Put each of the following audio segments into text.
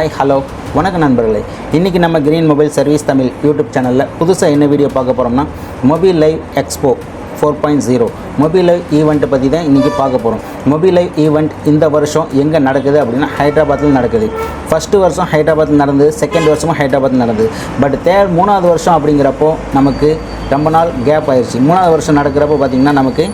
Hi hello வணக்கம் நண்பர்களே. இன்றைக்கி நம்ம green mobile service Tamil YouTube சேனலில் புதுசாக என்ன வீடியோ பார்க்க போகிறோம்னா mobile live expo four point zero mobile live ஈவெண்ட்டை பற்றி தான் இன்றைக்கி பார்க்க போகிறோம் மொபைல் லைவ் ஈவெண்ட் இந்த வருஷம் எங்கே நடக்குது அப்படின்னா ஹைதராபாத்தில் நடக்குது. ஃபஸ்ட்டு வருஷம் ஹைதராபாத்தில் நடந்தது செகண்ட் வருஷமும் ஹைதராபாத்தில் நடந்தது. பட் தே மூணாவது வருஷம் அப்படிங்கிறப்போ நமக்கு ரொம்ப நாள் கேப் ஆயிடுச்சு மூணாவது வருஷம் நடக்கிறப்போ பார்த்திங்கன்னா நமக்கு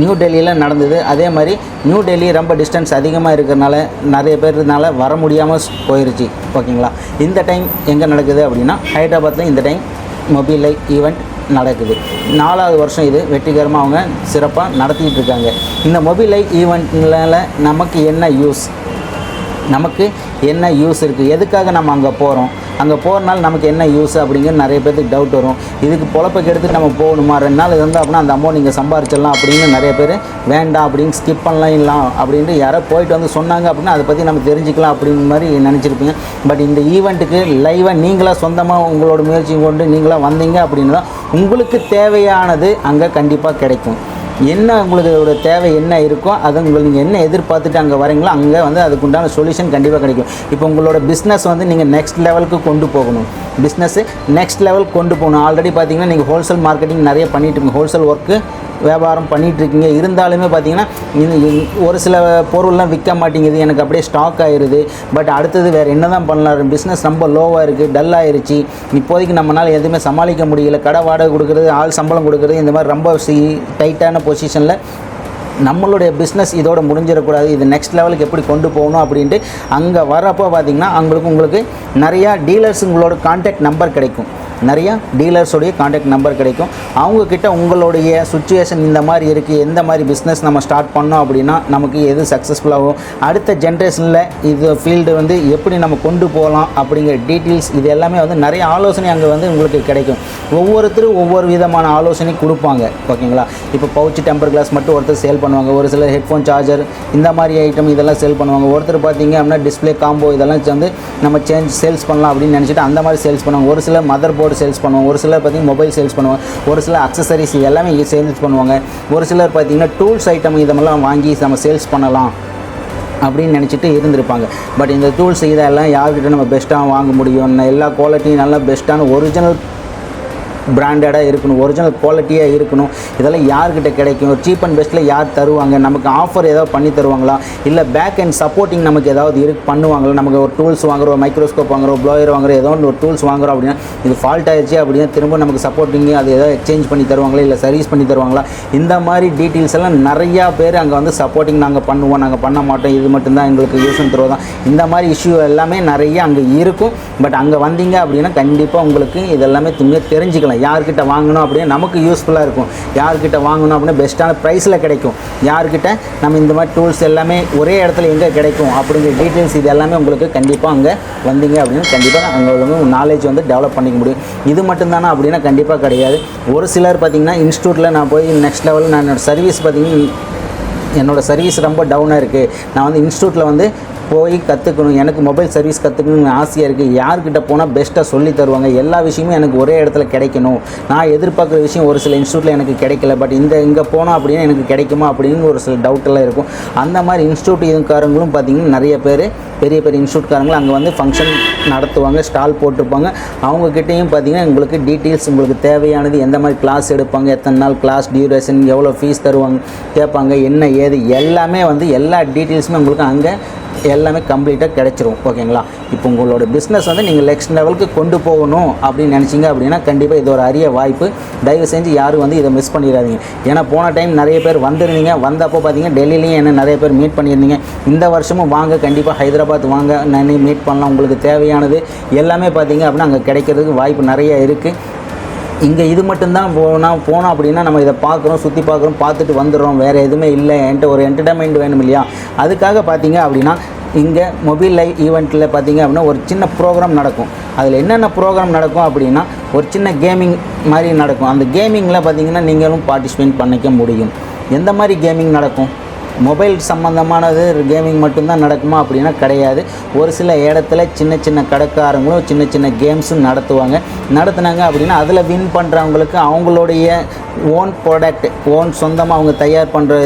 நியூ டெல்லியில் நடந்தது. அதே மாதிரி நியூ டெல்லி ரொம்ப டிஸ்டன்ஸ் அதிகமாக இருக்கிறனால நிறைய பேர்னால வர முடியாமல் போயிடுச்சு ஓகேங்களா? இந்த டைம் எங்கே நடக்குது அப்படின்னா ஹைதராபாத்தில் இந்த டைம் மொபைல் ஈவெண்ட் நடக்குது. நாலாவது வருஷம் இது. வெற்றிகரமாக அவங்க சிறப்பாக நடத்திக்கிட்டு இருக்காங்க. இந்த மொபைல் ஈவெண்ட்னால நமக்கு என்ன யூஸ் நமக்கு என்ன யூஸ் இருக்குது எதுக்காக நம்ம அங்கே போகிறோம் அங்கே போகிறனால நமக்கு என்ன யூஸ் அப்படிங்கிற நிறைய பேருக்கு டவுட் வரும். இதுக்கு பொழப்பை எடுத்து நம்ம போகணுமா? ரெண்டு நாள் இருந்தால் அப்படின்னா அந்த அமௌண்ட் நீங்கள் சம்பாரிச்சிடலாம் அப்படின்னு நிறைய பேர் வேண்டாம் அப்படின்னு ஸ்கிப் பண்ணலாம் இல்லாம் அப்படின்ட்டு யாரோ போயிட்டு வந்து சொன்னாங்க அப்படின்னா அதை பற்றி நம்ம தெரிஞ்சுக்கலாம் அப்படிங்கிற மாதிரி நினச்சிருப்பீங்க. பட் இந்த ஈவெண்ட்டுக்கு லைவாக நீங்களாக சொந்தமாக உங்களோட முயற்சி கொண்டு நீங்களாக வந்தீங்க அப்படின்னா உங்களுக்கு தேவையானது அங்கே கண்டிப்பாக கிடைக்கும். என்ன உங்களுக்கு தேவை என்ன இருக்கோ அதை உங்களுக்கு நீங்கள் என்ன எதிர்பார்த்துட்டு அங்கே வரீங்களோ அங்கே வந்து அதுக்குண்டான சொல்யூஷன் கண்டிப்பாக கிடைக்கும். இப்போ உங்களோட பிஸ்னஸ் வந்து நீங்கள் நெக்ஸ்ட் லெவலுக்கு கொண்டு போகணும். பிஸ்னஸ்ஸு நெக்ஸ்ட் லெவல் கொண்டு போகணும். ஆல்ரெடி பார்த்தீங்கன்னா நீங்கள் ஹோல்சேல் மார்க்கெட்டிங் நிறைய பண்ணிட்டு இருக்கீங்க. ஹோல்சேல் ஒர்க்கு வியாபாரம் பண்ணிகிட்ருக்கீங்க இருந்தாலுமே பார்த்தீங்கன்னா ஒரு சில பொருள்லாம் விற்க மாட்டேங்குது. எனக்கு அப்படியே ஸ்டாக் ஆயிடுது பட் அடுத்தது வேறு என்ன தான் பண்ணலாம்? பிஸ்னஸ் ரொம்ப லோவாக இருக்குது டல் ஆயிடுச்சு இப்போதைக்கு நம்மளால் எதுவுமே சமாளிக்க முடியல. கடை வாடகை கொடுக்குறது ஆள் சம்பளம் கொடுக்குறது இந்த மாதிரி ரொம்ப சி டைட்டான பொசிஷனில் நம்மளுடைய பிஸ்னஸ் இதோட முடிஞ்சிடக்கூடாது. இது நெக்ஸ்ட் லெவலுக்கு எப்படி கொண்டு போகணும் அப்படின்ட்டு அங்கே வரப்போ பார்த்திங்கன்னா அவங்களுக்கு உங்களுக்கு நிறையா டீலர்ஸ் உங்களோட கான்டாக்ட் நம்பர் கிடைக்கும். நிறையா டீலர்ஸோடைய காண்டாக்ட் நம்பர் கிடைக்கும். அவங்கக்கிட்ட உங்களுடைய சுச்சுவேஷன் இந்த மாதிரி இருக்குது எந்த மாதிரி பிஸ்னஸ் நம்ம ஸ்டார்ட் பண்ணோம் அப்படின்னா நமக்கு எது சக்ஸஸ்ஃபுல்லாகும் அடுத்த ஜென்ரேஷனில் இது ஃபீல்டு வந்து எப்படி நம்ம கொண்டு போகலாம் அப்படிங்கிற டீட்டெயில்ஸ் இது எல்லாமே வந்து நிறைய ஆலோசனை அங்கே வந்து உங்களுக்கு கிடைக்கும். ஒவ்வொருத்தரும் ஒவ்வொரு விதமான ஆலோசனை கொடுப்பாங்க ஓகேங்களா? இப்போ பவுச் டெம்பர் கிளாஸ் மட்டும் ஒருத்தர் சேல் பண்ணுவாங்க. ஒரு சில ஹெட்ஃபோன் சார்ஜர் இந்த மாதிரி ஐட்டம் இதெல்லாம் சேல் பண்ணுவாங்க. ஒருத்தர் பார்த்தீங்க அப்படின்னா டிஸ்ப்ளே காம்போ இதெல்லாம் வந்து நம்ம சேஞ்ச் சேல்ஸ் பண்ணலாம் அப்படின்னு நினச்சிட்டு அந்த மாதிரி சேல்ஸ் பண்ணுவாங்க. ஒரு சிலர் மதர் போர்டு சேல்ஸ் பண்ணுவாங்க ஒரு சிலர் பார்த்தீங்கன்னா மொபைல் சேல்ஸ் பண்ணுவாங்க ஒரு சிலர் அக்சசரிஸ் எல்லாமே சேல்ஸ் பண்ணுவாங்க. ஒரு சிலர் பார்த்திங்கன்னா டூல்ஸ் ஐட்டம் இதெல்லாம் வாங்கி நம்ம சேல்ஸ் பண்ணலாம் அப்படின்னு நினச்சிட்டு இருந்திருப்பாங்க. பட் இந்த டூல்ஸ் இதெல்லாம் யார்கிட்ட நம்ம பெஸ்ட்டாக வாங்க முடியும்? எல்லா குவாலிட்டியும் நல்லா பெஸ்ட்டான ஒரிஜினல் பிராண்டடாக இருக்கணும் ஒரிஜினல் குவாலிட்டியாக இருக்கணும். இதெல்லாம் யார்கிட்ட கிடைக்கும்? சீப் அண்ட் பெஸ்ட்டில் யார் தருவாங்க? நமக்கு ஆஃபர் ஏதாவது பண்ணி தருவாங்களா? இல்லை பேக் அண்ட் சப்போர்ட்டிங் நமக்கு ஏதாவது இரு பண்ணுவாங்களா? நமக்கு ஒரு டூல்ஸ் வாங்குறோம் மைக்ரோஸ்கோப் வாங்குறோம் ப்ளோயர் வாங்குறோம் ஏதோ ஒன்று ஒரு டூல்ஸ் வாங்குறோம் அப்படின்னா இது ஃபால்ட் ஆயிடுச்சு அப்படின்னா திரும்ப நமக்கு சப்போர்ட்டிங் அது ஏதாவது எக்ஸ்சேஞ்ச் பண்ணி தருவாங்களா? இல்லை சர்வீஸ் பண்ணி தருவாங்களா? இந்த மாதிரி டீட்டெயில்ஸ் எல்லாம் நிறையா பேர் அங்கே வந்து சப்போர்ட்டிங் நாங்கள் பண்ணுவோம். நாங்கள் பண்ண மாட்டோம். இது மட்டும்தான் எங்களுக்கு யூஸ் அண்ட் த்ரோ தான். இந்த மாதிரி இஷ்யூ எல்லாமே நிறைய அங்கே இருக்கும். பட் அங்கே வந்தீங்க அப்படின்னா கண்டிப்பாக உங்களுக்கு இதெல்லாமே துணியாக தெரிஞ்சுக்கலாம். யார்கிட்ட வாங்கணும் அப்படின்னா நமக்கு யூஸ்ஃபுல்லாக இருக்கும். யார்கிட்ட வாங்கணும் அப்படின்னா பெஸ்ட்டான ப்ரைஸில் கிடைக்கும். யார்கிட்ட நம்ம இந்த மாதிரி டூல்ஸ் எல்லாமே ஒரே இடத்துல எங்கே கிடைக்கும் அப்படிங்கிற டீட்டெயில்ஸ் இது எல்லாமே உங்களுக்கு கண்டிப்பாக அங்கே வந்தீங்க அப்படின்னா கண்டிப்பாக அங்கே வந்து நாலேஜ் வந்து டெவலப் பண்ணிக்க முடியும். இது மட்டும்தானா அப்படின்னா கண்டிப்பாக கிடையாது. ஒரு சிலர் பார்த்தீங்கன்னா இன்ஸ்டியூட்டில் நான் போய் நெக்ஸ்ட் லெவல் நான் சர்வீஸ் பார்த்தீங்கன்னா என்னோடய சர்வீஸ் ரொம்ப டவுனாக இருக்குது நான் வந்து இன்ஸ்டியூட்டில் வந்து போய் கற்றுக்கணும் எனக்கு மொபைல் சர்வீஸ் கற்றுக்கணும்னு ஆசையாக இருக்குது யார்கிட்ட போனால் பெஸ்ட்டாக சொல்லி தருவாங்க. எல்லா விஷயமும் எனக்கு ஒரே இடத்துல கிடைக்கணும். நான் எதிர்பார்க்குற விஷயம் ஒரு சில இன்ஸ்டியூட்டில் எனக்கு கிடைக்கல. பட் இந்த இங்கே போனால் அப்படின்னா எனக்கு கிடைக்குமா அப்படின்னு ஒரு சில டவுட்டெல்லாம் இருக்கும். அந்த மாதிரி இன்ஸ்டியூட் இதுக்காரங்களும் பார்த்தீங்கன்னா நிறைய பேர் பெரிய பெரிய இன்ஸ்டியூட்காரங்களும் அங்கே வந்து ஃபங்க்ஷன் நடத்துவாங்க ஸ்டால் போட்டிருப்பாங்க. அவங்கக்கிட்டேயும் பார்த்தீங்கன்னா உங்களுக்கு டீட்டெயில்ஸ் உங்களுக்கு தேவையானது எந்த மாதிரி கிளாஸ் எடுப்பாங்க எத்தனை நாள் கிளாஸ் டியூரேஷன் எவ்வளோ ஃபீஸ் தருவாங்க கேட்பாங்க என்ன ஏது எல்லாமே வந்து எல்லா டீட்டெயில்ஸுமே உங்களுக்கு அங்கே எல்லாமே கம்ப்ளீட்டாக கிடைச்சிரும் ஓகேங்களா? இப்போ உங்களோட பிஸ்னஸ் வந்து நீங்கள் நெக்ஸ்ட் லெவலுக்கு கொண்டு போகணும் அப்படின்னு நினச்சிங்க அப்படின்னா கண்டிப்பாக இது ஒரு அரிய வாய்ப்பு. தயவு செஞ்சு யாரும் வந்து இதை மிஸ் பண்ணிடாதீங்க. ஏன்னா போன டைம் நிறைய பேர் வந்திருந்தீங்க. வந்தப்போ பார்த்தீங்கன்னா டெல்லிலையும் என்ன நிறைய பேர் மீட் பண்ணியிருந்தீங்க. இந்த வருஷமும் வாங்க கண்டிப்பாக ஹைதராபாத் வாங்க நான் மீட் பண்ணலாம் உங்களுக்கு தேவையானது எல்லாமே பார்த்தீங்க அப்படின்னா அங்கே கிடைக்கிறதுக்கு வாய்ப்பு நிறைய இருக்குது இங்கே இது மட்டும்தான் போனால் போனோம் அப்படின்னா நம்ம இதை பார்க்குறோம் சுற்றி பார்க்குறோம் பார்த்துட்டு வந்துடுறோம். வேறு எதுவுமே இல்லை. என்கிட்ட ஒரு என்டர்டைன்மெண்ட் வேணும் இல்லையா? அதுக்காக பார்த்தீங்க அப்படின்னா இங்கே மொபைல் லைவ் ஈவெண்ட்டில் பார்த்தீங்க அப்படின்னா ஒரு சின்ன ப்ரோக்ராம் நடக்கும். அதில் என்னென்ன ப்ரோக்ராம் நடக்கும் அப்படின்னா ஒரு சின்ன கேமிங் மாதிரி நடக்கும். அந்த கேமிங்கில் பார்த்தீங்கன்னா நீங்களும் பார்ட்டிசிபேட் பண்ணிக்க முடியும். எந்த மாதிரி கேமிங் நடக்கும்? மொபைல் சம்மந்தமானது கேமிங் மட்டும்தான் நடக்குமா அப்படின்னா கிடையாது. ஒரு சில இடத்துல சின்ன சின்ன கடைக்காரங்களும் சின்ன சின்ன கேம்ஸும் நடத்துவாங்க. நடத்துனாங்க அப்படின்னா அதில் வின் பண்ணுறவங்களுக்கு அவங்களுடைய ஓன் ப்ராடக்ட் ஓன் சொந்தமாக அவங்க தயார் பண்ணுற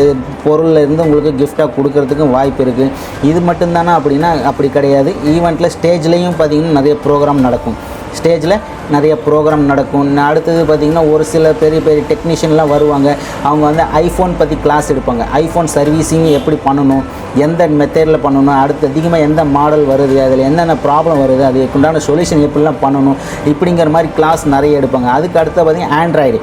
பொருளில் இருந்து உங்களுக்கு கிஃப்டாக கொடுக்கறதுக்கும் வாய்ப்பு இருக்குது இது மட்டும்தானா அப்படின்னா அப்படி கிடையாது. ஈவெண்ட்டில் ஸ்டேஜ்லேயும் பார்த்தீங்கன்னா நிறைய ப்ரோக்ராம் நடக்கும். ஸ்டேஜில் நிறைய ப்ரோக்ராம் நடக்கும். அடுத்தது பார்த்திங்கன்னா ஒரு சில பெரிய பெரிய டெக்னீஷியன்லாம் வருவாங்க. அவங்க வந்து ஐஃபோன் பற்றி கிளாஸ் எடுப்பாங்க. ஐஃபோன் சர்வீஸிங் எப்படி பண்ணணும்? எந்த மெத்தேடில் பண்ணணும்? அடுத்து அதிகமாக எந்த மாடல் வருது? அதில் என்னென்ன ப்ராப்ளம் வருது? அதுக்கு உண்டான சொல்யூஷன் எப்படிலாம் பண்ணணும்? இப்படிங்கிற மாதிரி கிளாஸ் நிறைய எடுப்பாங்க. அதுக்கு அடுத்து பார்த்திங்கன்னா ஆண்ட்ராய்டு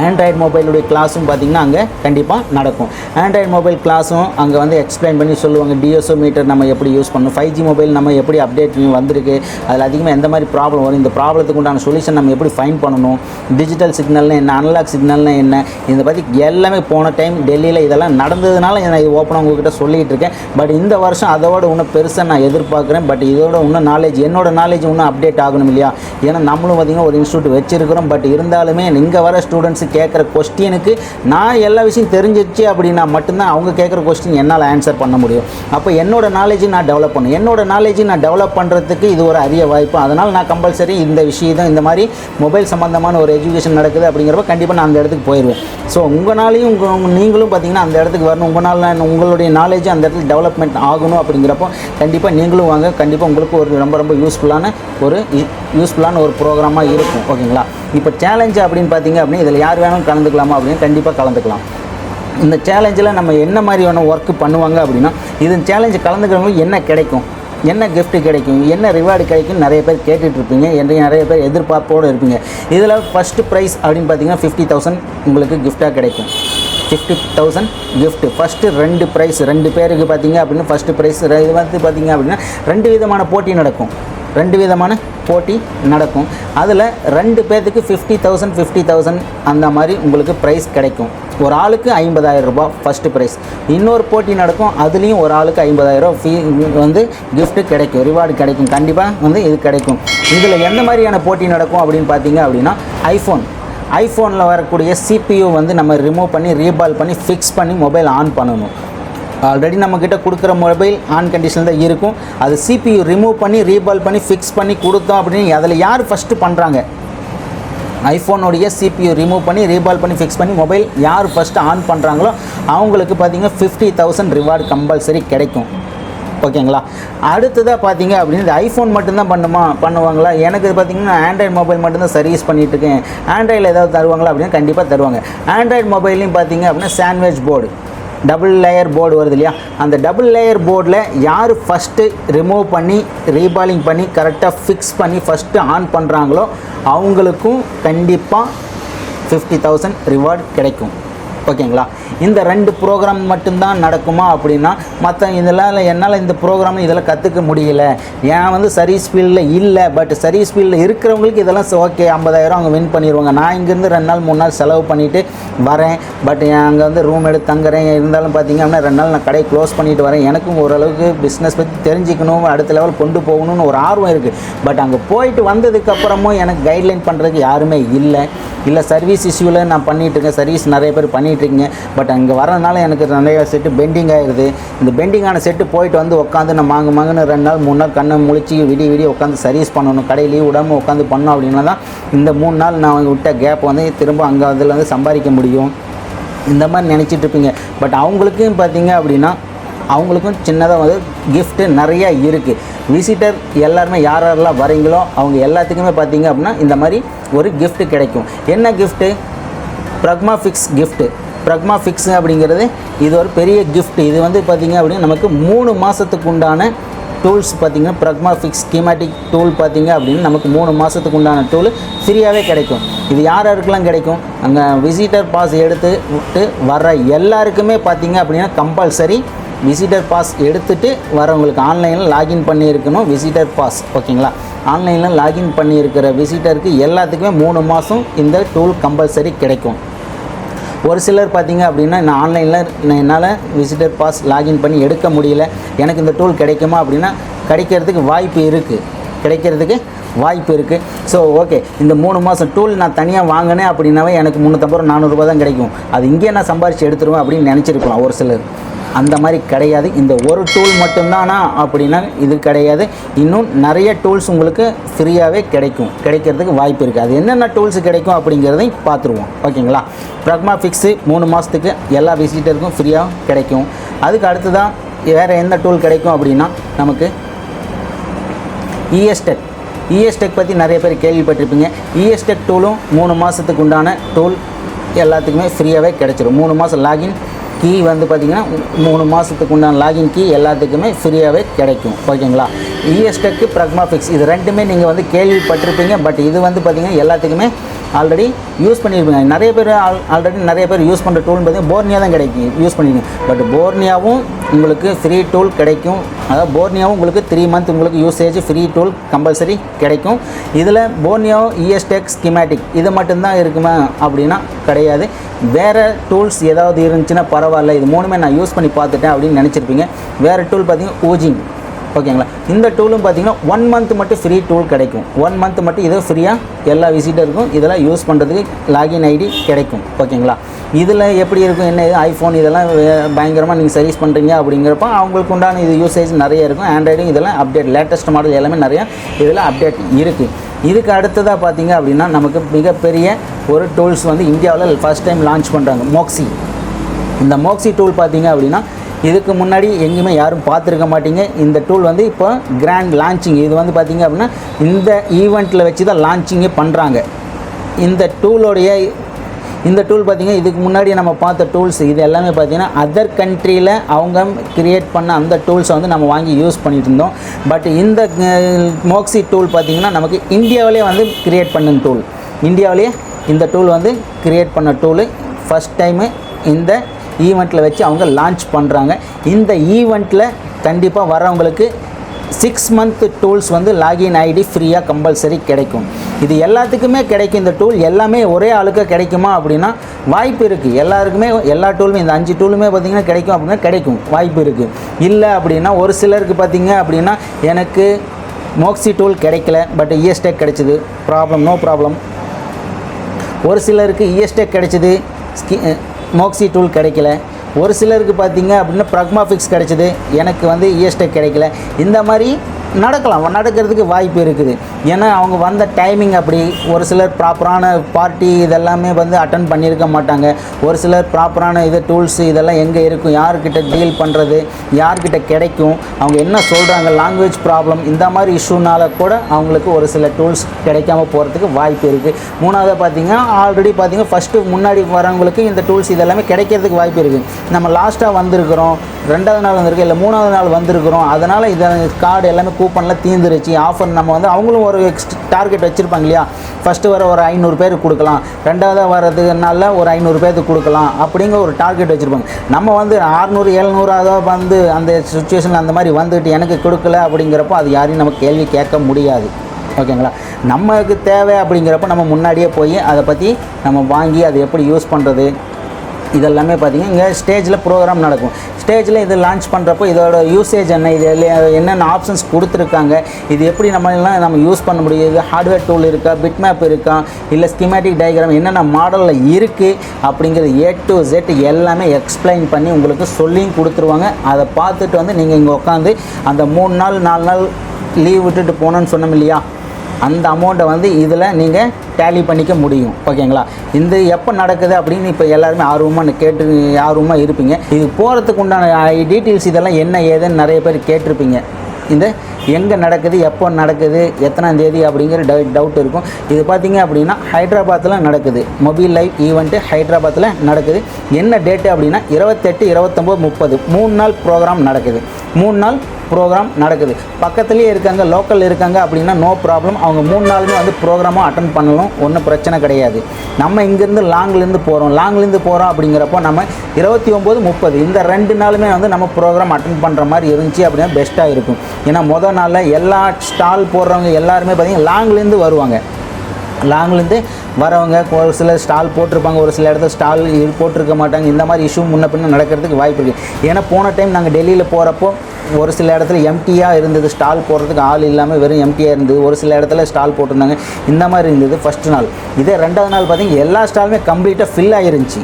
ஆண்ட்ராய்டு மொபைலுடைய கிளாஸும் பார்த்திங்கன்னா அங்கே கண்டிப்பாக நடக்கும். ஆண்ட்ராய்டு மொபைல் கிளாஸும் அங்கே வந்து எக்ஸ்பிளைன் பண்ணி சொல்லுவாங்க டிஎஸ்ஓ மீட்டர் நம்ம எப்படி யூஸ் பண்ணணும் ஃபைவ் ஜி மொபைல் நம்ம எப்படி அப்டேட் வந்திருக்கு அதில் அதிகமாக எந்த மாதிரி ப்ராப்ளம் வரும் இந்த ப்ராப்ளத்துக்கு உண்டான சொல்யூஷன் நம்ம எப்படி ஃபைன் பண்ணணும் டிஜிட்டல் சிக்னல்னு என்ன அனலாக் சிக்னல்னு என்ன இதை பற்றி எல்லாமே போன டைம் டெல்லியில் இதெல்லாம் நடந்ததுனால நான் இது ஓப்பனாக உங்ககிட்ட சொல்லிகிட்டு இருக்கேன். பட் இந்த வருஷம் அதோட இன்னும் பெருசாக நான் எதிர்பார்க்குறேன். பட் இதோட இன்னும் நாலேஜ் என்னோடய நாலேஜ் இன்னும் அப்டேட் ஆகணும் இல்லையா? ஏன்னா நம்மளும் பார்த்திங்கன்னா ஒரு இன்ஸ்டியூட் வச்சிருக்கிறோம். பட் இருந்தாலுமே இங்கே வர ஸ்டூடெண்ட்ஸ் கேட்குற கொஸ்டினுக்கு நான் எல்லா விஷயம் தெரிஞ்சிச்சு அப்படின்னா மட்டும்தான் அவங்க கேட்குற கொஸ்டின் என்னால் ஆன்சர் பண்ண முடியும். அப்போ என்னோட நாலேஜை நான் டெவலப் பண்ணணும். என்னோட நாலேஜை நான் டெவலப் பண்ணுறதுக்கு இது ஒரு அரிய வாய்ப்பு. அதனால் நான் கம்பல்சரி இந்த விஷயம் இந்த மாதிரி மொபைல் சம்மந்தமான ஒரு எஜுகேஷன் நடக்குது அப்படிங்கிறப்ப கண்டிப்பாக நான் அந்த இடத்துக்கு போயிடுவேன் ஸோ உங்களாலையும் உங்கள் நீங்களும் பார்த்தீங்கன்னா அந்த இடத்துக்கு வரணும். உங்களால் உங்களுடைய நாலேஜ் அந்த இடத்துல டெவலப்மெண்ட் ஆகணும் அப்படிங்கிறப்போ கண்டிப்பாக நீங்களும் வாங்க. கண்டிப்பாக உங்களுக்கு ஒரு ரொம்ப ரொம்ப யூஸ்ஃபுல்லான ஒரு யூஸ்ஃபுல்லான ஒரு ப்ரோக்ராமாக இருக்கும். ஓகேங்களா? இப்போ சேலஞ்சு அப்படின்னு பார்த்தீங்க அப்படின்னா இதில் யார் யார் வேணாலும் கலந்துக்கலாமா அப்படின்னு கண்டிப்பாக கலந்துக்கலாம். இந்த சேலஞ்சில் நம்ம என்ன மாதிரியான ஒர்க்கு பண்ணுவாங்க அப்படின்னா இது சேலஞ்சு கலந்துக்கிறவங்களுக்கு என்ன கிடைக்கும்? என்ன கிஃப்ட் கிடைக்கும்? என்ன ரிவார்டு கிடைக்கும் நிறைய பேர் கேட்டுட்ருப்பீங்க இருப்பீங்க. நிறைய பேர் எதிர்பார்ப்போடு இருப்பீங்க. இதில் ஃபஸ்ட்டு ப்ரைஸ் அப்படின்னு பார்த்தீங்கன்னா ஃபிஃப்டி தௌசண்ட் உங்களுக்கு கிஃப்டாக கிடைக்கும். ஃபிஃப்டி தௌசண்ட் கிஃப்ட்டு ஃபஸ்ட்டு ரெண்டு ப்ரைஸ் ரெண்டு பேருக்கு பார்த்தீங்க அப்படின்னா ஃபஸ்ட்டு ப்ரைஸ் இது வந்து பார்த்தீங்க அப்படின்னா ரெண்டு விதமான போட்டி நடக்கும். ரெண்டு விதமான போட்டி நடக்கும். அதில் ரெண்டு பேர்த்துக்கு ஃபிஃப்டி தௌசண்ட் ஃபிஃப்டி தௌசண்ட் அந்த மாதிரி உங்களுக்கு ப்ரைஸ் கிடைக்கும். ஒரு ஆளுக்கு ஐம்பதாயிரம் ரூபாய் ஃபஸ்ட்டு ப்ரைஸ் இன்னொரு போட்டி நடக்கும் அதுலேயும் ஒரு ஆளுக்கு ஐம்பதாயிரம் ஃபீ வந்து கிஃப்ட்டு கிடைக்கும் ரிவார்டு கிடைக்கும். கண்டிப்பாக வந்து இது கிடைக்கும். இதில் எந்த மாதிரியான போட்டி நடக்கும் அப்படின்னு பார்த்தீங்க அப்படின்னா ஐஃபோன் ஐஃபோனில் வரக்கூடிய சிபியூ வந்து நம்ம ரிமூவ் பண்ணி ரீபால் பண்ணி ஃபிக்ஸ் பண்ணி மொபைல் ஆன் பண்ணணும். ஆல்ரெடி நம்மக்கிட்ட கொடுக்குற மொபைல் ஆன் கண்டிஷனில் தான் இருக்கும். அது சிபியூ ரிமூவ் பண்ணி ரீபால் பண்ணி ஃபிக்ஸ் பண்ணி கொடுத்தோம் அப்படின்னு அதில் யார் ஃபஸ்ட்டு பண்ணுறாங்க ஐஃபோனுடைய சிபியு ரிமூவ் பண்ணி ரீபால் பண்ணி ஃபிக்ஸ் பண்ணி மொபைல் யார் ஃபஸ்ட்டு ஆன் பண்ணுறாங்களோ அவங்களுக்கு பார்த்தீங்கன்னா ஃபிஃப்டி தௌசண்ட் ரிவார்டு கம்பல்சரி கிடைக்கும். ஓகேங்களா? அடுத்ததாக பார்த்தீங்க அப்படின்னு ஐஃபோன் மட்டும்தான் பண்ணுமா பண்ணுவாங்களா? எனக்கு பார்த்தீங்கன்னா ஆண்ட்ராய்டு மொபைல் மட்டும்தான் சர்வீஸ் பண்ணிகிட்டு இருக்கேன். ஆண்ட்ராய்டில் ஏதாவது தருவாங்களா அப்படின்னு கண்டிப்பாக தருவாங்க. ஆண்ட்ராய்டு மொபைல்லையும் பார்த்தீங்க அப்படின்னா sandwich board double layer board வருது இல்லையா? அந்த டபுள் லேயர் போர்டில் யார் ஃபஸ்ட்டு ரிமூவ் பண்ணி ரீபாலிங் பண்ணி கரெக்டாக ஃபிக்ஸ் பண்ணி ஃபஸ்ட்டு ஆன் பண்ணுறாங்களோ அவங்களுக்கும் கண்டிப்பாக ஃபிஃப்டி தௌசண்ட் ரிவார்டு கிடைக்கும். ஓகேங்களா? இந்த ரெண்டு ப்ரோக்ராம் மட்டும்தான் நடக்குமா அப்படின்னா மற்ற இதெல்லாம் என்னால் இந்த ப்ரோக்ராம் இதெல்லாம் கற்றுக்க முடியல. ஏன் வந்து சர்வீஸ் ஃபீல்டில் இல்லை பட் சர்வீஸ் ஃபீல்டில் இருக்கிறவங்களுக்கு இதெல்லாம் ஓகே ஐம்பதாயிரம் அவங்க வின் பண்ணிடுவாங்க நான் இங்கேருந்து ரெண்டு நாள் மூணு நாள் செலவு பண்ணிவிட்டு வரேன். பட் அங்கே வந்து ரூம் எடுத்து தங்குறேன்? இருந்தாலும் பார்த்தீங்க அப்படின்னா ரெண்டு நாள் நான் கடையை க்ளோஸ் பண்ணிட்டு வரேன். எனக்கும் ஓரளவுக்கு பிஸ்னஸ் பற்றி தெரிஞ்சுக்கணும் அடுத்த லெவல் கொண்டு போகணும்னு ஒரு ஆர்வம் இருக்குது பட் அங்கே போயிட்டு வந்ததுக்கப்புறமும் எனக்கு கைட்லைன் பண்ணுறதுக்கு யாருமே இல்லை. இல்லை சர்வீஸ் இஷ்யூவில் நான் பண்ணிகிட்டு இருக்கேன். சர்வீஸ் நிறைய பேர் பண்ணி பண்ணிகிட்ருக்கீங்க பட் அங்கே வரதுனால எனக்கு நிறைய செட்டு பெண்டிங் ஆகிடுது இந்த பெண்டிங்கான செட்டு போயிட்டு வந்து உட்காந்து நான் மாங்கு மாங்குன்னு ரெண்டு நாள் மூணு நாள் கண்ணை முழிச்சு விடிய விடிய உட்காந்து சர்வீஸ் பண்ணணும். கடையிலேயே விடாமல் உட்காந்து பண்ணோம் அப்படின்னா தான் இந்த மூணு நாள் நான் விட்ட கேப் வந்து திரும்ப அங்கே அதில் வந்து சம்பாதிக்க முடியும். இந்த மாதிரி நினச்சிட்டு இருப்பீங்க. பட் அவங்களுக்கும் பார்த்தீங்க அப்படின்னா அவங்களுக்கும் சின்னதாக வந்து கிஃப்ட்டு நிறையா இருக்குது விசிட்டர் எல்லாருமே யார் யாரெல்லாம் வரீங்களோ அவங்க எல்லாத்துக்குமே பார்த்தீங்க அப்படின்னா இந்த மாதிரி ஒரு கிஃப்ட்டு கிடைக்கும். என்ன கிஃப்ட்டு ப்ரக்மா ஃபிக்ஸ் கிஃப்ட்டு ப்ரக்மா ஃபிக்ஸ் அப்படிங்கிறது இது ஒரு பெரிய கிஃப்ட் இது வந்து பார்த்தீங்க அப்படின்னா நமக்கு மூணு மாதத்துக்கு உண்டான டூல்ஸ் பார்த்தீங்கன்னா ப்ரக்மா ஃபிக்ஸ் ஸ்கீமேட்டிக் டூல் பார்த்தீங்க அப்படின்னு நமக்கு மூணு மாதத்துக்கு உண்டான டூல் ஃப்ரீயாகவே கிடைக்கும். இது யார் யாருக்கெல்லாம் கிடைக்கும்? அங்கே விசிட்டர் பாஸ் எடுத்து விட்டு வர்ற எல்லாருக்குமே பார்த்தீங்க அப்படின்னா கம்பல்சரி விசிட்டர் பாஸ் எடுத்துகிட்டு வரவங்களுக்கு ஆன்லைனில் லாகின் பண்ணியிருக்கணும் விசிட்டர் பாஸ் ஓகேங்களா ஆன்லைனில் லாகின் பண்ணியிருக்கிற விசிட்டருக்கு எல்லாத்துக்குமே மூணு மாதம் இந்த டூல் கம்பல்சரி கிடைக்கும். ஒரு சிலர் பார்த்தீங்க அப்படின்னா நான் ஆன்லைனில் என்னால் விசிட்டர் பாஸ் லாகின் பண்ணி எடுக்க முடியல. எனக்கு இந்த டூல் கிடைக்குமா அப்படின்னா கிடைக்கிறதுக்கு வாய்ப்பு இருக்குது கிடைக்கிறதுக்கு வாய்ப்பு இருக்குது ஸோ ஓகே இந்த மூணு மாதம் டூல் நான் தனியாக வாங்கினேன் அப்படின்னாவே எனக்கு முந்நூற்றம்பது ரூபா நானூறுரூவா தான் கிடைக்கும். அது இங்கே நான் சம்பாரித்து எடுத்துருவேன் அப்படின்னு நினச்சிருக்கலாம் ஒரு சிலர். அந்த மாதிரி கிடையாது. இந்த ஒரு டூல் மட்டும்தானா அப்படின்னா இது கிடையாது. இன்னும் நிறைய டூல்ஸ் உங்களுக்கு ஃப்ரீயாகவே கிடைக்கும். கிடைக்கிறதுக்கு வாய்ப்பு இருக்குது அது என்னென்ன டூல்ஸ் கிடைக்கும் அப்படிங்கிறதையும் பார்த்துருவோம். ஓகேங்களா? ப்ரக்மா ஃபிக்ஸு மூணு மாதத்துக்கு எல்லா விசிட்டருக்கும் ஃப்ரீயாக கிடைக்கும். அதுக்கு அடுத்ததான் வேறு எந்த டூல் கிடைக்கும் அப்படின்னா நமக்கு இஎஸ்டெக் இஎஸ்டெக் பற்றி நிறைய பேர் கேள்விப்பட்டிருப்பீங்க. இஎஸ்டெக் டூலும் மூணு மாதத்துக்கு உண்டான டூல் எல்லாத்துக்குமே ஃப்ரீயாகவே கிடச்சிரும். மூணு மாதம் லாகின் கீ வந்து பார்த்திங்கன்னா மூணு மாதத்துக்கு உண்டான லாகின் கீ எல்லாத்துக்குமே ஃப்ரீயாகவே கிடைக்கும். ஓகேங்களா? இஎஸ்டெக்கு ப்ரக்மா ஃபிக்ஸ் இது ரெண்டுமே நீங்கள் வந்து கேள்விப்பட்டிருப்பீங்க. பட் இது வந்து பார்த்திங்கன்னா எல்லாத்துக்குமே ஆல்ரெடி யூஸ் பண்ணியிருப்பீங்க. நிறைய பேர் ஆல் ஆல்ரெடி நிறைய பேர் யூஸ் பண்ணுற டூல்னு பார்த்தீங்கன்னா போர்னியா தான் கிடைக்கும். யூஸ் பண்ணியிருக்கீங்க பட் போர்னியாவும் உங்களுக்கு ஃப்ரீ டூல் கிடைக்கும். அதாவது போர்னியாவும் உங்களுக்கு த்ரீ மந்த் உங்களுக்கு யூசேஜ் ஃப்ரீ டூல் கம்பல்சரி கிடைக்கும். இதில் போர்னியோ இஎஸ்டெக் ஸ்கிமேட்டிக் இது மட்டும்தான் இருக்குமா அப்படின்னா கிடையாது. வேறு டூல்ஸ் ஏதாவது இருந்துச்சுன்னா பரவாயில்ல. இது மூணுமே நான் யூஸ் பண்ணி பார்த்துட்டேன் அப்படின்னு நினச்சிருப்பீங்க. வேறு டூல் பார்த்தீங்கன்னா ஊஜிங் ஓகேங்களா இந்த டூலும் பார்த்தீங்கன்னா ஒன் மந்த் மட்டும் ஃப்ரீ டூல் கிடைக்கும். ஒன் மந்த் மட்டும் இது ஃப்ரீயாக எல்லா விசிட்டருக்கும் இதெல்லாம் யூஸ் பண்ணுறதுக்கு லாகின் ஐடி கிடைக்கும். ஓகேங்களா இதில் எப்படி இருக்கும் என்ன இது ஐஃபோன் இதெல்லாம் பயங்கரமாக நீங்கள் சர்வீஸ் பண்ணுறீங்க அப்படிங்கிறப்ப அவங்களுக்கு உண்டான இது யூசேஜ் நிறைய இருக்கும். ஆண்ட்ராய்டும் இதெல்லாம் அப்டேட் லேட்டஸ்ட் மாடல் எல்லாமே நிறையா இதில் அப்டேட் இருக்குது இதுக்கு அடுத்ததாக பார்த்தீங்க அப்படின்னா நமக்கு மிகப்பெரிய ஒரு டூல்ஸ் வந்து இந்தியாவில் ஃபஸ்ட் டைம் லான்ச் பண்ணுறாங்க மோக்ஸி இந்த மோக்ஸி டூல் பார்த்தீங்க அப்படின்னா இதுக்கு முன்னாடி எங்கேயுமே யாரும் பார்த்துருக்க மாட்டீங்க. இந்த டூல் வந்து இப்போ கிராண்ட் லான்ச்சிங் இது வந்து பார்த்திங்க அப்படின்னா இந்த ஈவெண்ட்டில் வச்சு தான் லான்ச்சிங்கே பண்ணுறாங்க இந்த டூலோடைய இந்த டூல் பார்த்தீங்கன்னா இதுக்கு முன்னாடி நம்ம பார்த்த டூல்ஸ் இது எல்லாமே பார்த்தீங்கன்னா அதர் கண்ட்ரியில் அவங்க கிரியேட் பண்ண அந்த டூல்ஸை வந்து நம்ம வாங்கி யூஸ் பண்ணிட்டு இருந்தோம். பட் இந்த மோக்ஸி டூல் பார்த்தீங்கன்னா நமக்கு இந்தியாவிலே வந்து கிரியேட் பண்ண டூல் இந்தியாவிலேயே இந்த டூல் வந்து கிரியேட் பண்ண டூலு ஃபஸ்ட் டைமு இந்த ஈவெண்ட்டில் வச்சு அவங்க லான்ச் பண்ணுறாங்க இந்த ஈவெண்ட்டில் கண்டிப்பாக வரவங்களுக்கு சிக்ஸ் மந்த் டூல்ஸ் வந்து லாகின் ஐடி ஃப்ரீயாக கம்பல்சரி கிடைக்கும். இது எல்லாத்துக்குமே கிடைக்கும். இந்த டூல் எல்லாமே ஒரே ஆளுக்கு கிடைக்குமா அப்படின்னா வாய்ப்பு இருக்குது எல்லாருக்குமே எல்லா டூலுமே இந்த அஞ்சு டூலுமே பார்த்திங்கன்னா கிடைக்கும் அப்படின்னா கிடைக்கும். வாய்ப்பு இருக்குது இல்லை அப்படின்னா ஒரு சிலருக்கு பார்த்திங்க அப்படின்னா எனக்கு மோக்ஸி டூல் கிடைக்கல பட் இஎஸ்டெக் கிடைச்சிது. ப்ராப்ளம் நோ ப்ராப்ளம் ஒரு சிலருக்கு இஎஸ்டெக் கிடைச்சிது. ஸ்கி மோக்ஸி டூல் கிடைக்கல. ஒரு சிலருக்கு பார்த்தீங்க அப்படின்னா ப்ரக்மா ஃபிக்ஸ் கிடைச்சிது. எனக்கு வந்து இஎஸ்டெக் கிடைக்கல. இந்த மாதிரி நடக்கலாம் நடக்கிறதுக்கு வாய்ப்பு இருக்குது. ஏன்னா அவங்க வந்த டைமிங் அப்படி ஒரு சிலர் ப்ராப்பரான பார்ட்டி இதெல்லாமே வந்து அட்டன் பண்ணியிருக்க மாட்டாங்க. ஒரு சிலர் ப்ராப்பரான இது டூல்ஸ் இதெல்லாம் எங்கே இருக்கும் யார்கிட்ட டீல் பண்ணுறது யார்கிட்ட கிடைக்கும் அவங்க என்ன சொல்கிறாங்க லாங்குவேஜ் ப்ராப்ளம் இந்த மாதிரி இஷ்யூனால் கூட அவங்களுக்கு ஒரு சில டூல்ஸ் கிடைக்காம போகிறதுக்கு வாய்ப்பு இருக்குது மூணாவது பார்த்தீங்கன்னா ஆல்ரெடி பார்த்திங்கன்னா ஃபஸ்ட்டு முன்னாடி வரவங்களுக்கு இந்த டூல்ஸ் இதெல்லாமே கிடைக்கிறதுக்கு வாய்ப்பு இருக்குது நம்ம லாஸ்ட்டாக வந்திருக்கிறோம் ரெண்டாவது நாள் வந்திருக்கு இல்லை மூணாவது நாள் வந்திருக்கிறோம். அதனால் இதை கார்டு எல்லாமே கூப்பன்லாம் தீர்ந்துருச்சு ஆஃபர் நம்ம வந்து அவங்களும் ஒரு டார்கெட் வச்சுருப்பாங்க இல்லையா? ஃபஸ்ட்டு வர ஒரு ஐநூறு பேருக்கு கொடுக்கலாம். ரெண்டாவதாக வர்றதுனால ஒரு ஐநூறு பேருக்கு கொடுக்கலாம். அப்படிங்கிற ஒரு டார்கெட் வச்சுருப்பாங்க. நம்ம வந்து அறநூறு எழுநூறாவது வந்து அந்த சுச்சுவேஷனில் அந்த மாதிரி வந்துட்டு எனக்கு கொடுக்கல அப்படிங்கிறப்போ அது யாரையும் நம்ம கேள்வி கேட்க முடியாது. ஓகேங்களா? நமக்கு தேவை அப்படிங்கிறப்ப நம்ம முன்னாடியே போய் அதை பற்றி நம்ம வாங்கி அதை எப்படி யூஸ் பண்ணுறது இதெல்லாமே பார்த்திங்கன்னா இங்கே ஸ்டேஜில் ப்ரோக்ராம் நடக்கும். ஸ்டேஜில் இது லான்ச் பண்ணுறப்போ இதோட யூசேஜ் என்ன? இது என்னென்ன ஆப்ஷன்ஸ் கொடுத்துருக்காங்க? இது எப்படி நம்ம நம்ம யூஸ் பண்ண முடியும்? இது ஹார்ட்வேர் டூல் இருக்கா? பிட் மேப் இருக்கா? இல்லை ஸ்கிமேட்டிக் டயக்ராம் என்னென்ன மாடலில் இருக்குது அப்படிங்கிறது ஏ டு ஜெட் எல்லாமே எக்ஸ்பிளைன் பண்ணி உங்களுக்கு சொல்லியும் கொடுத்துருவாங்க. அதை பார்த்துட்டு வந்து நீங்கள் இங்கே உட்காந்து அந்த மூணு நாள் நாலு நாள் லீவ் விட்டுட்டு போனோன்னு சொன்னோம் இல்லையா? அந்த அமௌண்ட்டை வந்து இதில் நீங்கள் டேலி பண்ணிக்க முடியும். ஓகேங்களா இந்த எப்போ நடக்குது அப்படின்னு இப்போ எல்லாருமே ஆர்வமாக கேட்டு ஆர்வமாக இருப்பீங்க. இது போகிறதுக்கு உண்டான டீட்டெயில்ஸ் இதெல்லாம் என்ன ஏதுன்னு நிறைய பேர் கேட்டிருப்பீங்க. இந்த எங்கே நடக்குது எப்போ நடக்குது எத்தனாம் தேதி அப்படிங்கிற டவு டவுட் இருக்கும். இது பார்த்தீங்க அப்படின்னா ஹைதராபாத்தில் நடக்குது. மொபைல் லைவ் ஈவெண்ட்டு ஹைதராபாத்தில் நடக்குது. என்ன டேட்டு அப்படின்னா இருபத்தெட்டு இருபத்தொம்போது முப்பது. மூணு நாள் ப்ரோக்ராம் நடக்குது. மூணு நாள் ப்ரோக்ராம் நடக்குது. பக்கத்துலேயே இருக்காங்க லோக்கல் இருக்காங்க அப்படின்னா நோ ப்ராப்ளம் அவங்க மூணு நாளுமே வந்து ப்ரோக்ராமும் அட்டன் பண்ணணும். ஒன்றும் பிரச்சனை கிடையாது. நம்ம இங்கேருந்து லாங்லேருந்து போகிறோம் லாங்லேருந்து போகிறோம் அப்படிங்கிறப்போ நம்ம இருபத்தி ஒம்பது முப்பது இந்த ரெண்டு நாளுமே வந்து நம்ம ப்ரோக்ராம் அட்டன் பண்ணுற மாதிரி இருந்துச்சு அப்படின்னா பெஸ்ட்டாக இருக்கும். ஏன்னா மொதல் நாளில் எல்லா ஸ்டால் போடுறவங்க எல்லாருமே பார்த்திங்கன்னா லாங்லேருந்து வருவாங்க. லாங்லேருந்து வரவங்க ஒரு சில ஸ்டால் போட்டிருப்பாங்க ஒரு சில இடத்துல ஸ்டால் போட்டிருக்க மாட்டாங்க. இந்த மாதிரி இஷ்யூ முன்ன பின்ன நடக்கிறதுக்கு வாய்ப்பு இருக்குது ஏன்னா போன டைம் நாங்கள் டெல்லியில் போகிறப்போ ஒரு சில இடத்துல எம்டியாக இருந்தது. ஸ்டால் போடுறதுக்கு ஆள் இல்லாமல் வெறும் எம்டியாக இருந்தது. ஒரு சில இடத்துல ஸ்டால் போட்டிருந்தாங்க. இந்த மாதிரி இருந்தது ஃபஸ்ட்டு நாள். இதே ரெண்டாவது நாள் பார்த்தீங்கன்னா எல்லா ஸ்டாலுமே கம்ப்ளீட்டாக ஃபில் ஆகிருந்துச்சி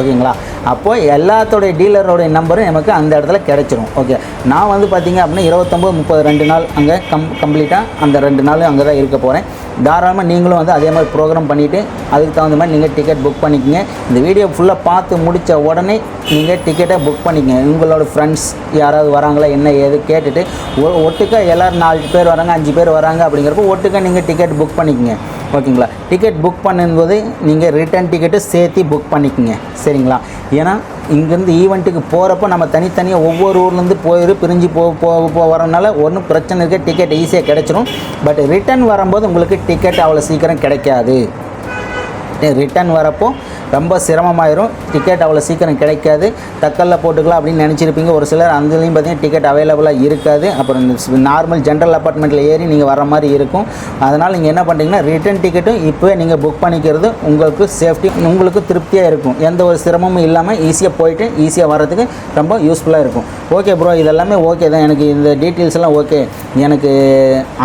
ஓகேங்களா? அப்போது எல்லாத்தோடைய டீலரோடைய நம்பரும் நமக்கு அந்த இடத்துல கிடச்சிரும். ஓகே. நான் வந்து பார்த்தீங்க அப்படின்னா இருபத்தொம்போது முப்பது ரெண்டு நாள் அங்கே கம் கம்ப்ளீட்டாக அந்த ரெண்டு நாள் அங்கே தான் இருக்க போகிறேன் தாராளமாக நீங்களும் வந்து அதே மாதிரி ப்ரோக்ராம் பண்ணிவிட்டு அதுக்கு தகுந்த மாதிரி நீங்கள் டிக்கெட் புக் பண்ணிக்கோங்க. இந்த வீடியோ ஃபுல்லாக பார்த்து முடித்த உடனே நீங்கள் டிக்கெட்டை புக் பண்ணிக்கங்க. உங்களோட ஃப்ரெண்ட்ஸ் யாராவது வராங்களா என்ன ஏது கேட்டுட்டு ஒ- ஒட்டுக்கா எல்லோரும் நாலு பேர் வராங்க அஞ்சு பேர் வராங்க அப்படிங்கிறப்போ ஒட்டுக்கா நீங்கள் டிக்கெட் புக் பண்ணிக்கோங்க. ஓகேங்களா? டிக்கெட் புக் பண்ணும்போது நீங்கள் ரிட்டர்ன் டிக்கெட்டு சேர்த்து புக் பண்ணிக்கோங்க. சரிங்களா? ஏன்னா இங்கேருந்து ஈவெண்ட்டுக்கு போகிறப்ப நம்ம தனித்தனியாக ஒவ்வொரு ஊர்லேருந்து போயிரு பிரிஞ்சு போ போ வரனால ஒன்றும் பிரச்சனை இருக்க டிக்கெட் ஈஸியாக கிடச்சிரும். பட் ரிட்டர்ன் வரும்போது உங்களுக்கு டிக்கெட் அவ்வளோ சீக்கிரம் கிடைக்காது. ரிட்டர்ன் வரப்போ ரொம்ப சிரமமாயிரும். டிக்கெட் அவ்வளோ சீக்கிரம் கிடைக்காது. தக்கல்ல போட்டுக்கலாம் அப்படின்னு நினச்சிருப்பீங்க. ஒரு சிலர் அங்கேயும் பார்த்தீங்கன்னா டிக்கெட் அவைலபிளாக இருக்காது. அப்புறம் நார்மல் ஜென்ரல் அப்பார்ட்மெண்ட்டில் ஏறி நீங்கள் வர மாதிரி இருக்கும். அதனால் நீங்கள் என்ன பண்ணுறீங்கன்னா ரிட்டர்ன் டிக்கெட்டும் இப்போவே நீங்கள் புக் பண்ணிக்கிறது உங்களுக்கு சேஃப்டி உங்களுக்கு திருப்தியாக இருக்கும். எந்த ஒரு சிரமமும் இல்லாமல் ஈஸியாக போயிட்டு ஈஸியாக வர்றதுக்கு ரொம்ப யூஸ்ஃபுல்லாக இருக்கும். ஓகே ப்ரோ இதெல்லாமே ஓகே தான். எனக்கு இந்த டீட்டெயில்ஸ் எல்லாம் ஓகே எனக்கு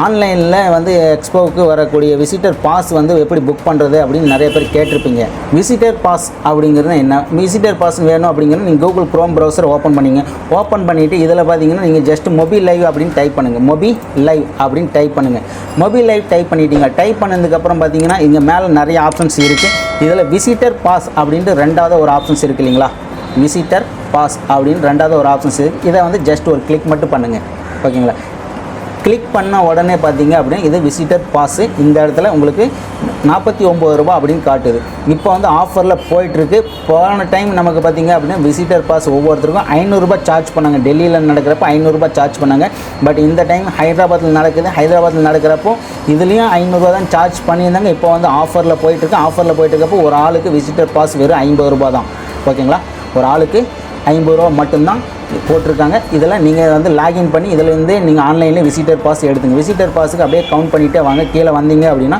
ஆன்லைனில் வந்து எக்ஸ்போவுக்கு வரக்கூடிய விசிட்டர் பாஸ் வந்து எப்படி புக் பண்ணுறது அப்படின்னு நிறைய பேர் கேட்டிருப்பீங்க. விசிட்டர் பாஸ் அப்படிங்கிறது என்ன? விசிட்டர் பாஸ் வேணும் அப்படிங்கிறது நீங்கள் கூகுள் க்ரோம் ப்ரௌசர் ஓப்பன் பண்ணிங்க. ஓப்பன் பண்ணிவிட்டு இதில் பார்த்தீங்கன்னா நீங்கள் ஜஸ்ட் மொபைல் லைவ் அப்படின்னு டைப் பண்ணுங்கள் மொபி லைவ் அப்படின்னு டைப் பண்ணுங்கள் மொபைல் லைவ் டைப் பண்ணிட்டீங்க. டைப் பண்ணதுக்கப்புறம் பார்த்தீங்கன்னா இங்கே மேலே நிறைய ஆப்ஷன்ஸ் இருக்குது இதில் விசிட்டர் பாஸ் அப்படின்ட்டு ரெண்டாவது ஒரு ஆப்ஷன்ஸ் இருக்குது இல்லைங்களா? விசிட்டர் பாஸ் அப்படின்னு ரெண்டாவது ஒரு ஆப்ஷன்ஸ் இருக்குது இதை வந்து ஜஸ்ட் ஒரு கிளிக் மட்டும் பண்ணுங்கள் ஓகேங்களா கிளிக் பண்ண உடனே பார்த்தீங்க அப்படின்னா இது விசிட்டர் பாஸு இந்த இடத்துல உங்களுக்கு நாற்பத்தி ஒம்பது ரூபா அப்படின்னு காட்டுது. இப்போ வந்து ஆஃபரில் போயிட்டுருக்கு. போன டைம் நமக்கு பார்த்தீங்க அப்படின்னா விசிட்டர் பாஸ் ஒவ்வொருத்தருக்கும் ஐநூறுரூபா சார்ஜ் பண்ணாங்க. டெல்லியில் நடக்கிறப்ப ஐநூறுரூபா சார்ஜ் பண்ணாங்க. பட் இந்த டைம் ஹைதராபாத்தில் நடக்குது. ஹைதராபாத்தில் நடக்கிறப்போ இதுலேயும் ஐநூறுரூவா தான் சார்ஜ் பண்ணியிருந்தாங்க. இப்போ வந்து ஆஃபரில் போயிட்டுருக்கு. ஆஃபரில் போயிட்டுருக்கப்போ ஒரு ஆளுக்கு விசிட்டர் பாஸ் வெறும் ஐம்பது ரூபா தான். ஓகேங்களா ஒரு ஆளுக்கு ஐம்பது ரூபா மட்டும்தான் போட்டிருக்காங்க. இதில் நீங்கள் வந்து லாகின் பண்ணி இதில் இருந்து நீங்கள் ஆன்லைனில் விசிட்டர் பாஸ் எடுத்துங்க. விசிட்டர் பாஸுக்கு அப்படியே கவுண்ட் பண்ணிகிட்டே வாங்க. கீழே வந்தீங்க அப்படின்னா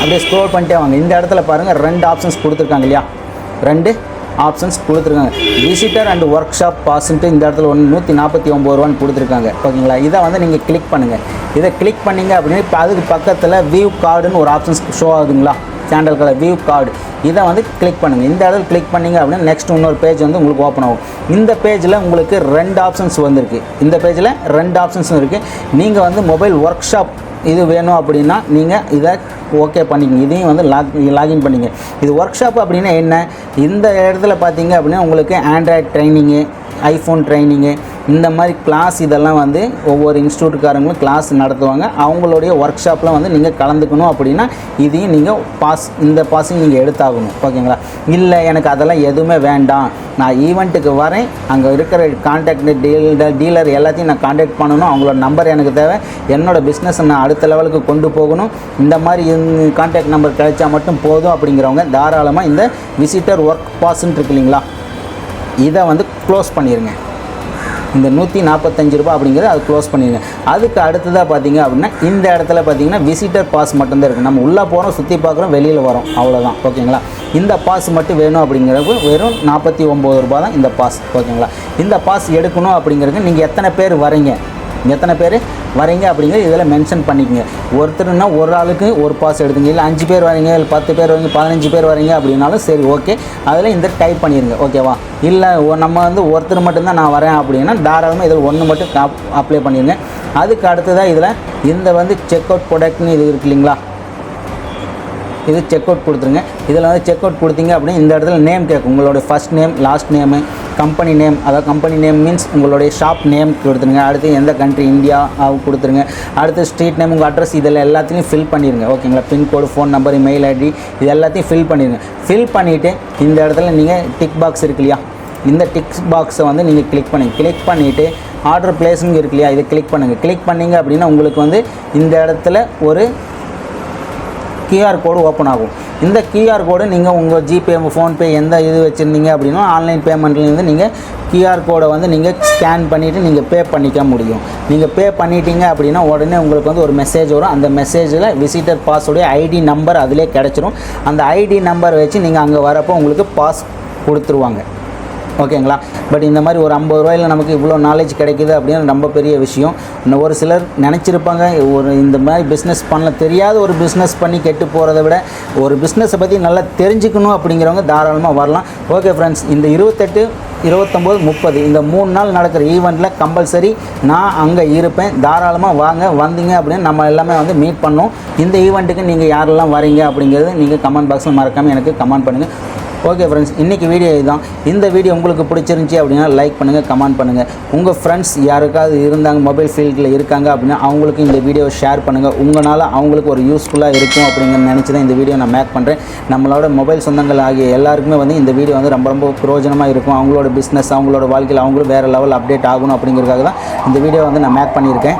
அப்படியே ஸ்க்ரோல் பண்ணிட்டே வாங்க. இந்த இடத்துல பாருங்கள் ரெண்டு ஆப்ஷன்ஸ் கொடுத்துருக்காங்க இல்லையா? ரெண்டு ஆப்ஷன்ஸ் கொடுத்துருக்காங்க. விசிட்டர் அண்ட் ஒர்க் ஷாப் பாஸ்ன்ட்டு இந்த இடத்துல ஒன்று நூற்றி நாற்பத்தி ஒம்பது ரூபான்னு கொடுத்துருக்காங்க. ஓகேங்களா? இதை வந்து நீங்கள் கிளிக் பண்ணுங்கள் இதை கிளிக் பண்ணிங்க அப்படின்னா இப்போ அதுக்கு பக்கத்தில் வியூ கார்டுன்னு ஒரு ஆப்ஷன்ஸ் ஷோ ஆகுதுங்களா? சாண்டல் கலர் வியூ கார்டு இதை வந்து கிளிக் பண்ணுங்கள் இந்த இடத்துல கிளிக் பண்ணீங்க அப்படின்னா நெக்ஸ்ட் இன்னொரு பேஜ் வந்து உங்களுக்கு ஓப்பன் ஆகும். இந்த பேஜில் உங்களுக்கு ரெண்டு ஆப்ஷன்ஸ் வந்திருக்கு. இந்த பேஜில் ரெண்டு ஆப்ஷன்ஸும் இருக்குது நீங்கள் வந்து மொபைல் ஒர்க் ஷாப் இது வேணும் அப்படின்னா நீங்கள் இதை ஓகே பண்ணிக்கங்க. இதையும் வந்து லாக் லாகின் பண்ணிங்க இது ஒர்க் ஷாப் அப்படின்னா என்ன? இந்த இடத்துல பார்த்தீங்க அப்படின்னா உங்களுக்கு ஆண்ட்ராய்ட் ட்ரைனிங்கு ஐஃபோன் ட்ரைனிங்கு இந்த மாதிரி கிளாஸ் இதெல்லாம் வந்து ஒவ்வொரு இன்ஸ்டியூட்டுக்காரங்களும் கிளாஸ் நடத்துவாங்க. அவங்களுடைய ஒர்க் ஷாப்பில் வந்து நீங்கள் கலந்துக்கணும் அப்படின்னா இதையும் நீங்கள் பாஸ் இந்த பாஸையும் நீங்கள் எடுத்தாகணும். ஓகேங்களா? இல்லை எனக்கு அதெல்லாம் எதுவுமே வேண்டாம். நான் ஈவெண்ட்டுக்கு வரேன். அங்கே இருக்கிற கான்டாக்ட் டீல் டீலர் எல்லாத்தையும் நான் காண்டாக்ட் பண்ணணும். அவங்களோட நம்பர் எனக்கு தேவை. என்னோடய பிஸ்னஸை நான் அடுத்த லெவலுக்கு கொண்டு போகணும். இந்த மாதிரி கான்டாக்ட் நம்பர் கிடைச்சா மட்டும் போதும் அப்படிங்கிறவங்க தாராளமாக இந்த விசிட்டர் ஒர்க் பாஸ்ன்னு இருக்கு இல்லைங்களா? இதை வந்து க்ளோஸ் பண்ணிடுங்க இந்த நூற்றி நாற்பத்தஞ்சு ரூபா அப்படிங்கிறது அது க்ளோஸ் பண்ணிடுங்க அதுக்கு அடுத்ததாக பார்த்தீங்க அப்படின்னா இந்த இடத்துல பார்த்தீங்கன்னா விசிட்டர் பாஸ் மட்டும்தான் இருக்குது நம்ம உள்ளே போகிறோம் சுற்றி பார்க்குறோம் வெளியில் வரோம். அவ்வளோதான் ஓகேங்களா? இந்த பாஸ் மட்டும் வேணும் அப்படிங்கிறப்ப வெறும் நாற்பத்தி ஒம்பது ரூபா தான் இந்த பாஸ் ஓகேங்களா? இந்த பாஸ் எடுக்கணும் அப்படிங்கிறது நீங்கள் எத்தனை பேர் வரீங்க? எத்தனை பேர்? வரீங்க அப்படிங்கிற இதில் மென்ஷன் பண்ணிக்கங்க. ஒருத்தர்னா ஒரு ஆளுக்கு ஒரு பாஸ் எடுத்துங்க. இல்லை அஞ்சு பேர் வரீங்க இல்லை பத்து பேர் வரீங்க பதினஞ்சு பேர் வரீங்க அப்படின்னாலும் சரி ஓகே அதில் இந்த டைப் பண்ணிடுங்க ஓகேவா இல்லை நம்ம வந்து ஒருத்தர் மட்டும்தான் நான் வரேன் அப்படின்னா தாராளமாக இதில் ஒன்று மட்டும் அப்ளை பண்ணிடுங்க அதுக்கு அடுத்ததாக இதில் இந்த வந்து செக் அவுட் ப்ராடக்ட்னு இது இருக்கு இல்லைங்களா? இது செக் அவுட் கொடுத்துருங்க. இதில் வந்து செக் அவுட் கொடுத்தீங்க அப்படின்னா இந்த இடத்துல நேம் கேட்கும். உங்களோட first name last name company name அதாவது கம்பெனி நேம் மீன்ஸ் உங்களுடைய ஷாப் நேம் கொடுத்துருங்க. அடுத்து எந்த கண்ட்ரி இந்தியா கொடுத்துருங்க. அடுத்து ஸ்ட்ரீட் நேம் உங்கள் அட்ரஸ் இதில் எல்லாத்தையும் ஃபில் பண்ணிடுங்க ஓகேங்களா pin code phone number mail ID இது எல்லாத்தையும் ஃபில் பண்ணிடுங்க ஃபில் பண்ணிவிட்டு இந்த இடத்துல நீங்கள் டிக் பாக்ஸ் இருக்கு இல்லையா? இந்த டிக் பாக்ஸை வந்து நீங்கள் கிளிக் பண்ணுங்கள் கிளிக் பண்ணிவிட்டு ஆர்டர் பிளேஸுங்க இருக்கு இல்லையா? இதை கிளிக் பண்ணுங்கள் கிளிக் பண்ணீங்க அப்படின்னா உங்களுக்கு வந்து இந்த இடத்துல ஒரு கியூஆர் கோடு ஓப்பன் ஆகும். இந்த கியூஆர் கோடு நீங்கள் உங்கள் ஜிபே ஃபோன்பே எந்த இது வச்சுருந்தீங்க அப்படின்னா ஆன்லைன் பேமெண்ட்லேருந்து நீங்கள் கியூஆர் கோடை வந்து நீங்கள் ஸ்கேன் பண்ணிவிட்டு நீங்கள் பே பண்ணிக்க முடியும். நீங்கள் பே பண்ணிட்டீங்க அப்படின்னா உடனே உங்களுக்கு வந்து ஒரு மெசேஜ் வரும். அந்த மெசேஜில் விசிட்டர் பாஸோடைய ஐடி நம்பர் அதிலே கிடச்சிரும். அந்த ஐடி நம்பர் வச்சு நீங்கள் அங்கே வரப்போ உங்களுக்கு பாஸ் கொடுத்துருவாங்க. ஓகேங்களா? பட் இந்த மாதிரி ஒரு ஐம்பது ரூபாயில் நமக்கு இவ்வளோ நாலேஜ் கிடைக்குது அப்படின்னு ரொம்ப பெரிய விஷயம். இன்னும் ஒரு சிலர் நினச்சிருப்பாங்க ஒரு இந்த மாதிரி பிஸ்னஸ் பண்ணல தெரியாத ஒரு பிஸ்னஸ் பண்ணி கெட்டு போகிறத விட ஒரு பிஸ்னஸை பற்றி நல்லா தெரிஞ்சுக்கணும் அப்படிங்கிறவங்க தாராளமாக வரலாம். ஓகே ஃப்ரெண்ட்ஸ் இந்த இருபத்தெட்டு இருபத்தொம்போது முப்பது இந்த மூணு நாள் நடக்கிற ஈவெண்ட்டில் கம்பல்சரி நான் அங்கே இருப்பேன். தாராளமாக வாங்க வந்தீங்க அப்படின்னு நம்ம எல்லாமே வந்து மீட் பண்ணோம். இந்த ஈவெண்ட்டுக்கு நீங்கள் யாரெல்லாம் வரீங்க அப்படிங்கிறது நீங்கள் கமெண்ட் பாக்ஸில் மறக்காமல் எனக்கு கமெண்ட் பண்ணுங்கள் ஓகே ஃப்ரெண்ட்ஸ் இன்றைக்கி வீடியோ இதுதான். இந்த வீடியோ உங்களுக்கு பிடிச்சிருந்துச்சி அப்படின்னா லைக் பண்ணுங்கள் கமெண்ட் பண்ணுங்கள் உங்கள் ஃப்ரெண்ட்ஸ் யாருக்காவது இருந்தாங்க மொபைல் ஃபீல்டில் இருக்காங்க அப்படின்னா அவங்களுக்கு இந்த வீடியோ ஷேர் பண்ணுங்கள் உங்களால் அவங்களுக்கு ஒரு யூஸ்ஃபுல்லாக இருக்கும் அப்படிங்கிற நினச்சி தான் இந்த வீடியோ நான் மேக் பண்ணுறேன் நம்மளோட மொபைல் சொந்தங்கள் ஆகிய எல்லாருக்குமே வந்து இந்த வீடியோ வந்து ரொம்ப ரொம்ப பிரயோஜனமாக இருக்கும். அவங்களோட பிஸ்னஸ் அவங்களோட வாழ்க்கையில் அவங்களும் வேறு லெவல் அப்டேட் ஆகணும் அப்படிங்கிறதுக்காக தான் இந்த வீடியோ வந்து நான் மேக் பண்ணியிருக்கேன்.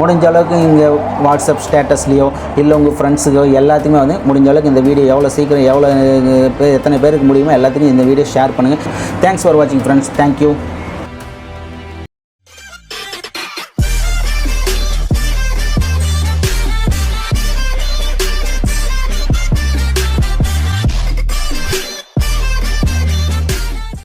முடிஞ்ச அளவுக்கு இங்கே வாட்ஸ்அப் ஸ்டேட்டஸ்லேயோ இல்லை உங்கள் ஃப்ரெண்ட்ஸுக்கோ எல்லாத்தையுமே வந்து முடிஞ்ச அளவுக்கு இந்த வீடியோ எவ்வளோ சீக்கிரம் எவ்வளோ பேர் எத்தனை பேருக்கு முடியுமோ எல்லாத்துக்கும் இந்த வீடியோ ஷேர் பண்ணுங்கள் தேங்க்ஸ் ஃபார் வாட்சிங் ஃப்ரெண்ட்ஸ் தேங்க்யூ